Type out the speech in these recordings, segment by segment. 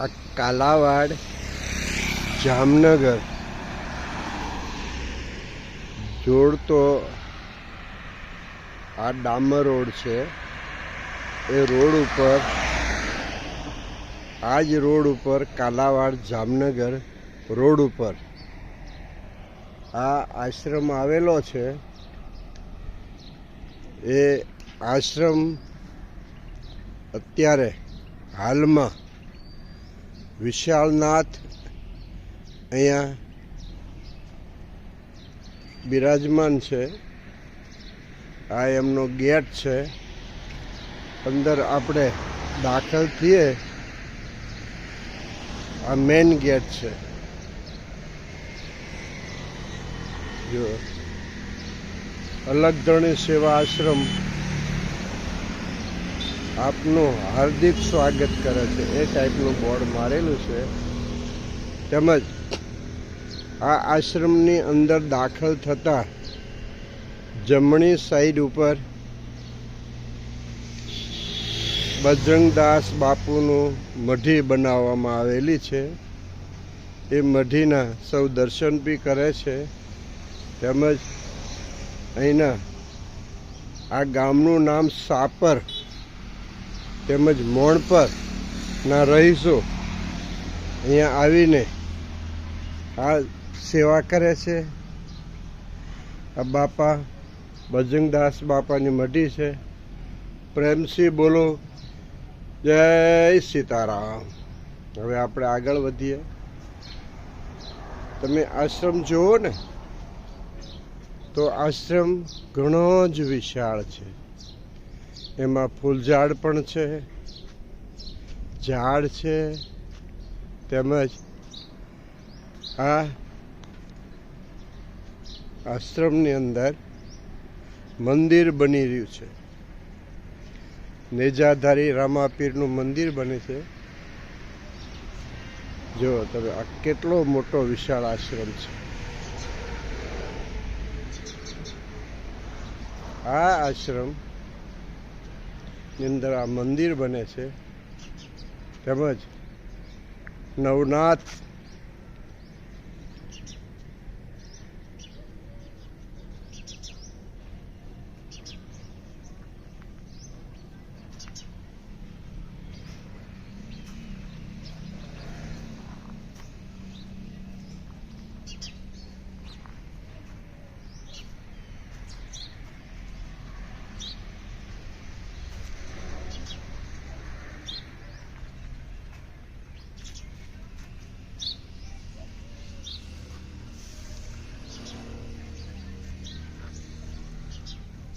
આ કાલાવાડ જામનગર. જોડતો આ ડામર રોડ છે. એ રોડ ઉપર, આ જ રોડ ઉપર કાલાવાડ જામનગર રોડ ઉપર. આ આશ્રમ આવેલો છે. એ આશ્રમ અત્યારે હાલમાં વિશાળનાથ અહીંયા બિરાજમાન છે. આ એમનો ગેટ છે. અંદર આપણે દાખલ થઈએ, આ મેન ગેટ છે. જો, અલગ ધણી સેવા આશ્રમ આપનું હાર્દિક સ્વાગત કરે છે. એ ટાઈપનું બોર્ડ મારેલું છે. તેમજ આ આશ્રમની અંદર દાખલ થતાં જમણી સાઈડ ઉપર બજરંગદાસ બાપુનું મઢી બનાવવામાં આવેલી છે. એ મઢીના સૌ દર્શન બી કરે છે. તેમજ અહીંના આ ગામનું નામ સાપર તેમજ મોણપર ના રહીશો. અહીંયા આવીને આ સેવા કરે છે. આ બાપા ભજંગદાસ બાપાની મઢી છે. પ્રેમસિંહ બોલો, જય સીતારામ. હવે આપણે આગળ વધીએ. તમે આશ્રમ જુઓ ને, તો આશ્રમ ઘણો જ વિશાળ છે. એમાં ફૂલઝાડ પણ છે. ઝાડ છે. તેમજ આ આશ્રમની અંદર મંદિર બની રહ્યું છે. નેજાધારી રામાપીરનું મંદિર બને છે. જો તમે આ કેટલો મોટો વિશાળ આશ્રમ છે. આ આશ્રમ અંદર આ મંદિર બને છે. તેમજ નવનાથ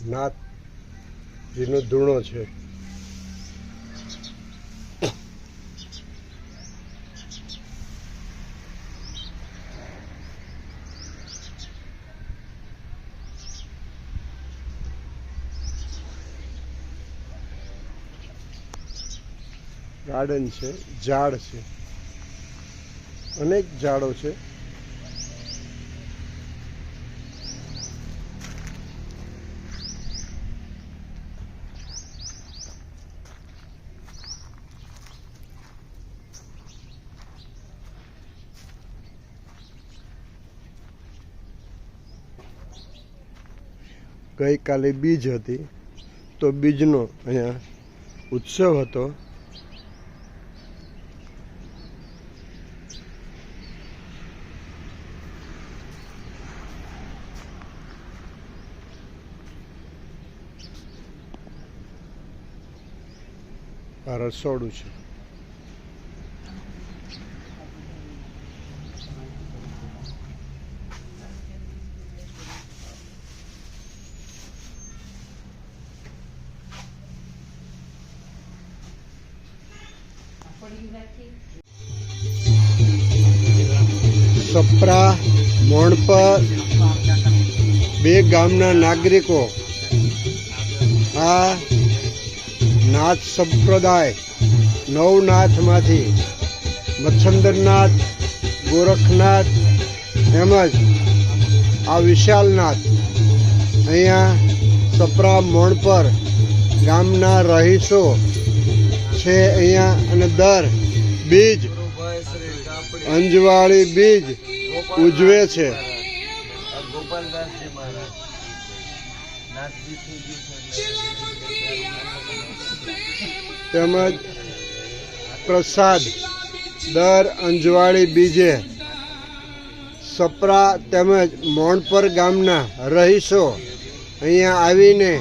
નાથજીનો ધૂણો છે. ગાર્ડન છે ઝાડ છે. અનેક ઝાડો છે. ગઈકાલે બીજ હતી. તો બીજનો અહીંયા ઉત્સવ હતો. આ રસોડું છે. મોણપર બે ગામના નાગરિકો આ નાથ સંપ્રદાય નવનાથમાંથી મચ્છંદરનાથ, ગોરખનાથ તેમજ આ વિશાલનાથ અહીંયા સપરા મોણપર ગામના રહીશો છે અહીંયા અને દર બીજ અંજવાળી બીજ ઉજવે છે. ગોપાલદાસજી મહારાજ. તેમજ પ્રસાદ દર અંજવાળી બીજે સપરા તેમજ મોણપર ગામના રહીશો અહીંયા આવીને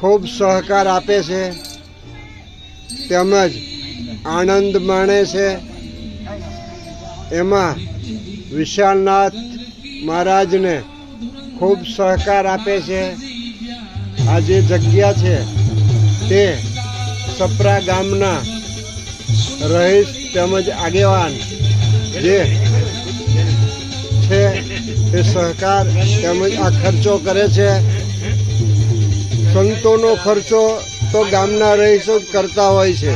ખૂબ સહકાર આપે છે તેમજ આનંદ માણે છે. એમાં વિશાલનાથ મહારાજને ખૂબ સહકાર આપે છે. આ જે જગ્યા છે, તે સપરા ગામના રહીશ તેમજ આગેવાન જે છે, તે સહકાર તેમજ આ ખર્ચો કરે છે. સંતોનો ખર્ચો તો ગામના રહીશો જ કરતા હોય છે.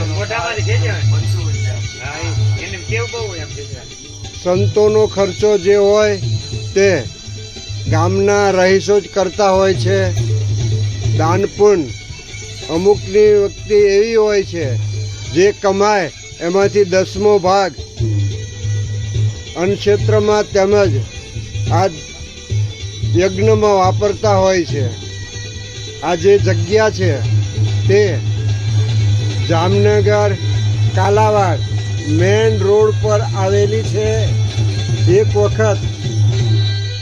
સંતોનો ખર્ચો જે હોય તે ગામના રહીશો જ કરતા હોય છે. દાન પુણ્ય અમુકની વ્યક્તિ એવી હોય છે જે કમાય એમાંથી દસમો ભાગ. અન્નક્ષેત્રમાં તેમજ આ યજ્ઞમાં વાપરતા હોય છે. આ જે જગ્યા છે તે જામનગર, કાલાવાડ મેન રોડ પર આવેલી છે. એક વખત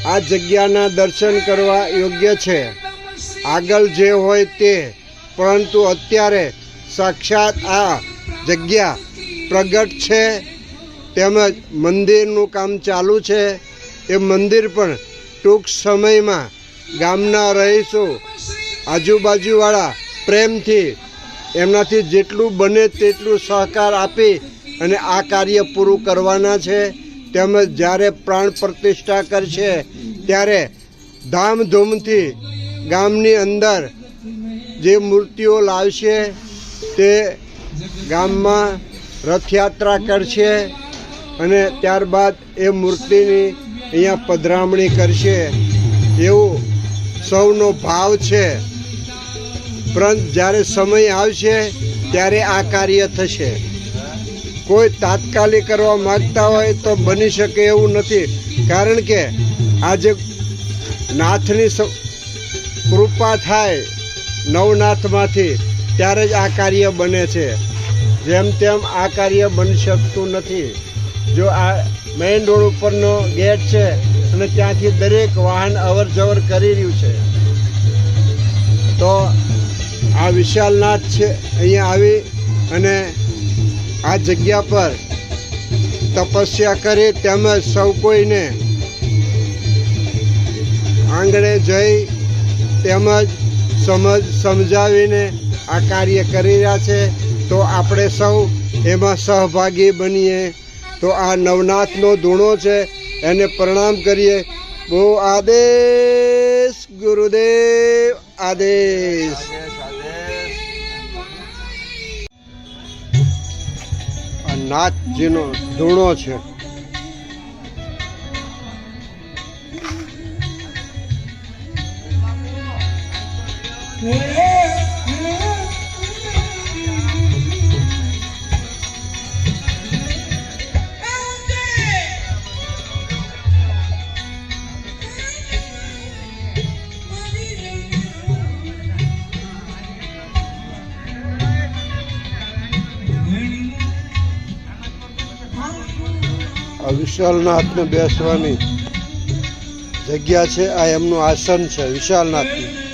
આ જગ્યાના દર્શન કરવા યોગ્ય છે. આગળ જે હોય તે. પરંતુ અત્યારે સાક્ષાત આ જગ્યા પ્રગટ છે. તેમજ મંદિરનું કામ ચાલુ છે. એ મંદિર પણ ટૂંક સમયમાં ગામના રહીશો, આજુબાજુવાળા પ્રેમથી એમનાથી જેટલું બને તેટલું સહકાર આપી અને આ કાર્ય પૂરું કરવાના છે. તેમજ જ્યારે પ્રાણ પ્રતિષ્ઠા કરશે, ત્યારે ધામધૂમથી ગામની અંદર જે મૂર્તિઓ લાવશે, તે ગામમાં રથયાત્રા કરશે અને ત્યારબાદ એ મૂર્તિની અહીંયા પધરામણી કરશે. એવું સૌનો ભાવ છે. પરંતુ જ્યારે સમય આવશે, ત્યારે આ કાર્ય થશે. કોઈ તાત્કાલિક કરવા માગતા હોય તો બની શકે એવું નથી. કારણ કે આજે નાથની કૃપા થાય નવનાથમાંથી, ત્યારે જ આ કાર્ય બને છે. જેમ તેમ આ કાર્ય બની શકતું નથી. જો આ મેઇન રોડ ઉપરનો ગેટ છે અને ત્યાંથી દરેક વાહન અવર જવર કરી રહ્યું છે, તો આ વિશાલનાથ છે, અહીંયા આવી અને આ જગ્યા પર તપસ્યા કરી તેમજ સૌ કોઈને આંગણે જઈ તેમજ સમજ સમજાવીને આ કાર્ય કરી રહ્યા છે. તો આપણે સૌ એમાં સહભાગી બનીએ. તો આ નવનાથનો ધૂણો છે, એને પ્રણામ કરીએ. બહુ આદેશ, ગુરુદેવ, આદેશ. આ નાથજીનો ધૂણો છે. આ વિશાલનાથને બેસવાની જગ્યા છે. આ એમનું આસન છે વિશાલનાથનું.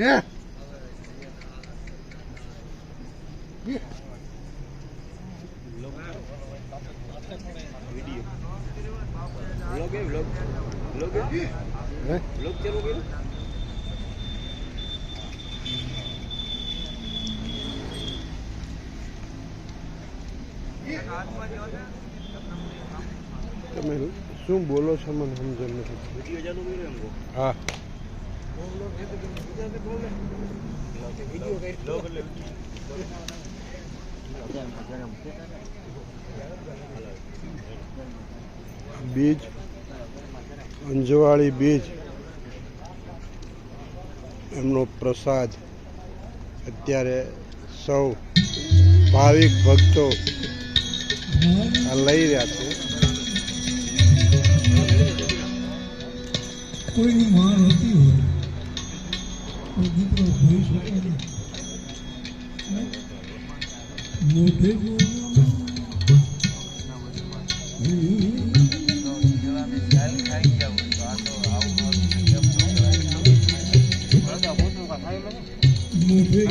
હે? તમે શું બોલો છો મને સમજણ નથી. હા. બીજ, અંજવાળી બીજ. એમનો પ્રસાદ અત્યારે સૌ ભાવિક ભક્તો આ લઈ રહ્યા છે. કોઈની માં તો દીકરો ભણી શકે નહીં મોઢે મોઢે મોઢી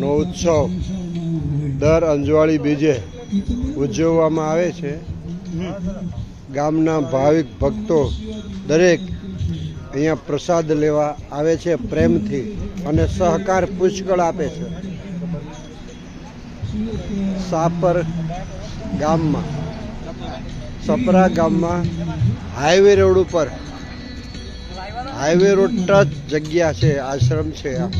નો ઉત્સવ દર અંજવાળી બીજે ઉજવવામાં આવે છે. ગામના ભાવિક ભક્તો દરેક અહીંયા પ્રસાદ લેવા આવે છે પ્રેમથી અને સહકાર પુષ્કળ આપે છે. સાપર ગામમાં, સપરા ગામમાં હાઈવે રોડ ઉપર હાઈવે રોડ ટચ જગ્યા છે આશ્રમ છે આ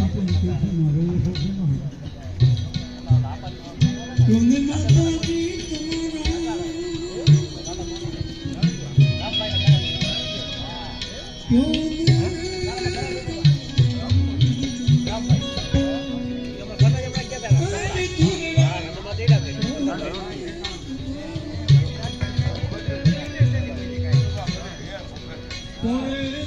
જો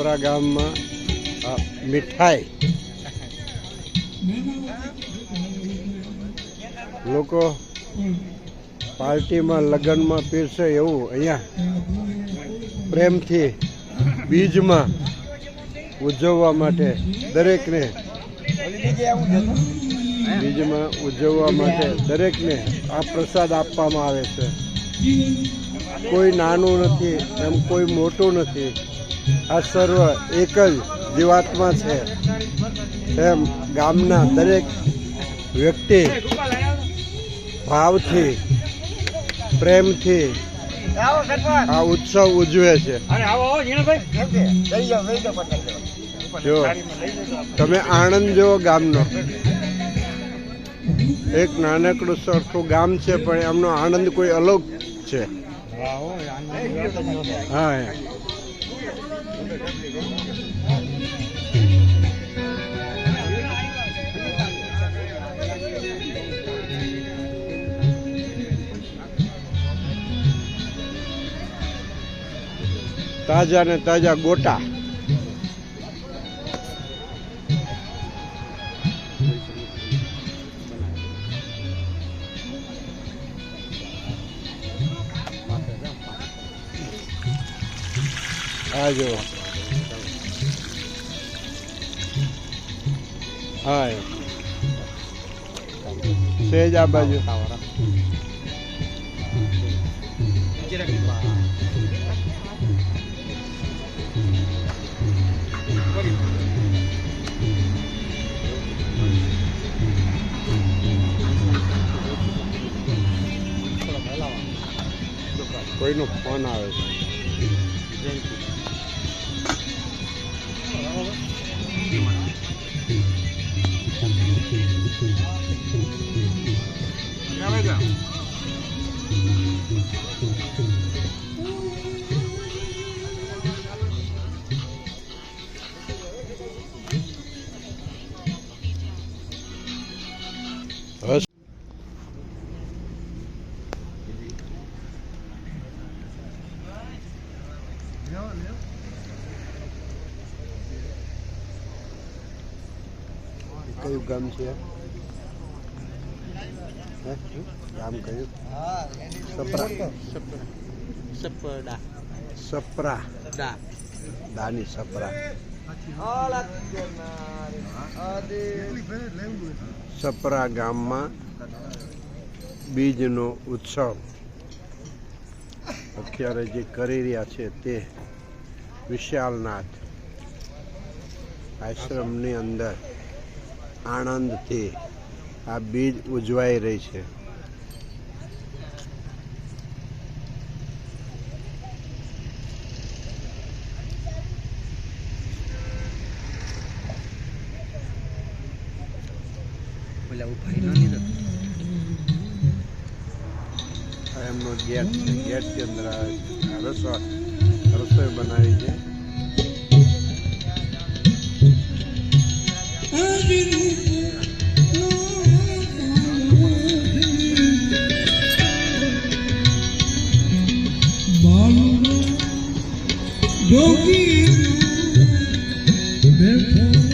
સપરા ગામમાં મીઠાઈ. લોકો પાર્ટીમાં, લગ્નમાં પીરસે એવું અહીંયા. પ્રેમથી બીજમાં ઉજવવા માટે દરેકને, બીજમાં ઉજવવા માટે દરેકને આ પ્રસાદ આપવામાં આવે છે. કોઈ નાનું નથી, એમ કોઈ મોટું નથી. આ સર્વ એક જ જીવાત્મા છે. એમ ગામના દરેક વ્યક્તિ ભાવથી પ્રેમથી આ ઉત્સવ ઉજવે છે. જો તમે આણંદ જો ગામનો. એક નાનકડું સરખું ગામ છે પણ એમનો આનંદ કોઈ અલગ છે. હા તાજા ને તાજા ગોટા. આ હા. સેજ આ બાજુ. કોઈનો ફોન આવે છે. ગામ છે. ગામ કયું? સપરા. સપરા. સપરા. દા દાની સપરા. સપરા ગામમાં બીજનો ઉત્સવ અત્યારે જે કરી રહ્યા છે તે વિશાલનાથ આશ્રમની અંદર. આનંદથી આ બીજ ઉજવાઈ રહી છે. એમનો ગેટ છે. ગેટની અંદર રસોઈ રસોઈ બનાવી છે. joguinho, bem fácil.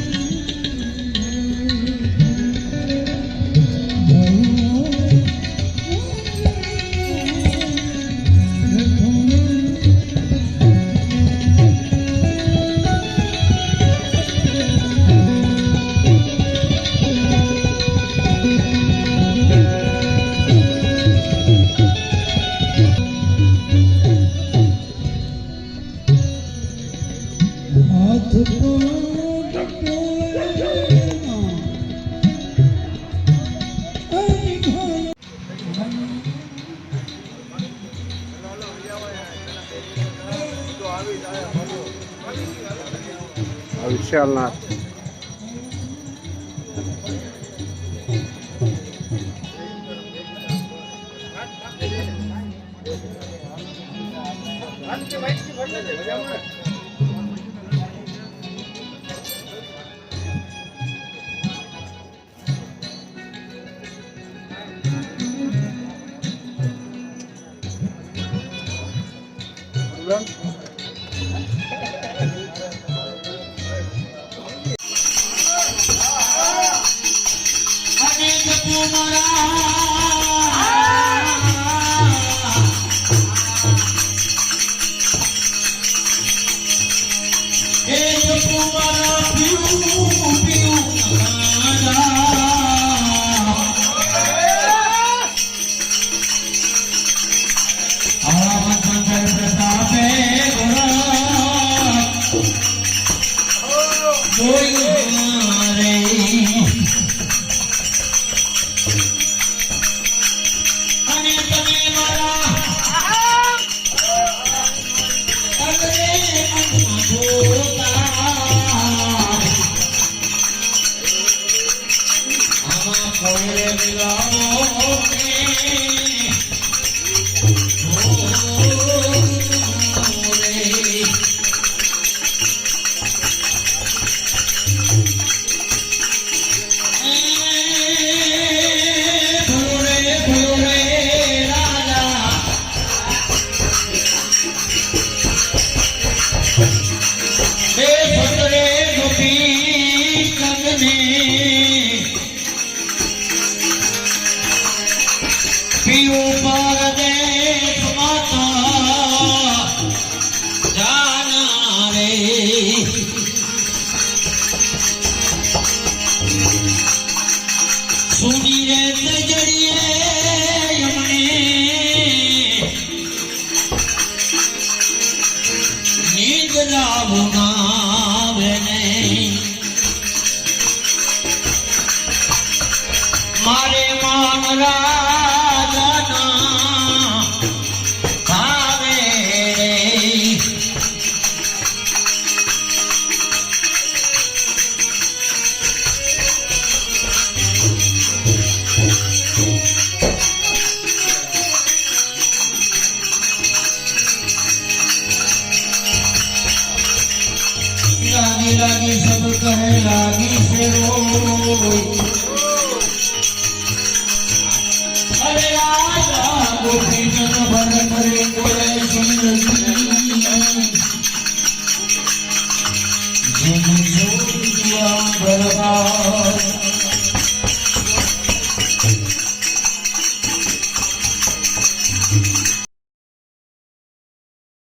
આ વિશાલનાથ Hey, oh,